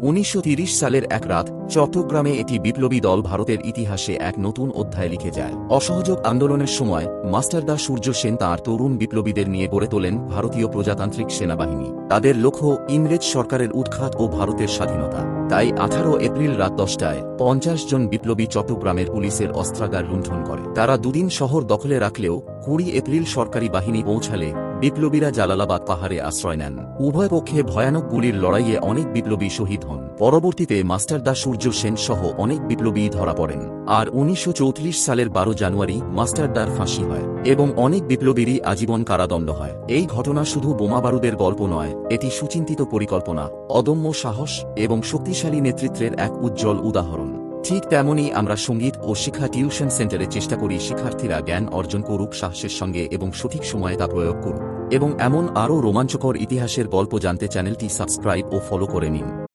উনিশশো সালের এক রাত, চট্টগ্রামে এটি বিপ্লবী দল ভারতের ইতিহাসে এক নতুন অধ্যায় লিখে যায়। অসহযোগ আন্দোলনের সময় মাস্টারদা সূর্য সেন তাঁর তরুণ বিপ্লবীদের নিয়ে গড়ে তোলেন ভারতীয় প্রজাতান্ত্রিক সেনাবাহিনী। তাদের লক্ষ্য, ইংরেজ সরকারের উৎখাত ও ভারতের স্বাধীনতা। তাই আঠারো এপ্রিল রাত দশটায় পঞ্চাশ জন বিপ্লবী চট্টগ্রামের পুলিশের অস্ত্রাগার লুণ্ঠন করে। তারা দুদিন শহর দখলে রাখলেও কুড়ি এপ্রিল সরকারি বাহিনী পৌঁছালে বিপ্লবীরা জালালাবাদ পাহাড়ে আশ্রয় নেন। উভয় পক্ষে ভয়ানক গুলির লড়াইয়ে অনেক বিপ্লবী শহীদ হন। পরবর্তীতে মাস্টারদা সূর্য সেন সহ অনেক বিপ্লবী ধরা পড়েন। আর উনিশশো চৌত্রিশ সালের বারো জানুয়ারি মাস্টারদার ফাঁসি হয় এবং অনেক বিপ্লবীরই আজীবন কারাদণ্ড হয়। এই ঘটনা শুধু বোমাবারুদের গল্প নয়, এটি সুচিন্তিত পরিকল্পনা, অদম্য সাহস এবং শক্তিশালী নেতৃত্বের এক উজ্জ্বল উদাহরণ। ঠিক তেমনই আমরা সংগীত ও শিক্ষা টিউশন সেন্টারে চেষ্টা করি শিক্ষার্থীরা জ্ঞান অর্জন করুক সাহসের সঙ্গে এবং সঠিক সময়ে তা প্রয়োগ করুক। এবং এমন আরও রোমাঞ্চকর ইতিহাসের গল্প জানতে চ্যানেলটি সাবস্ক্রাইব ও ফলো করে নিন।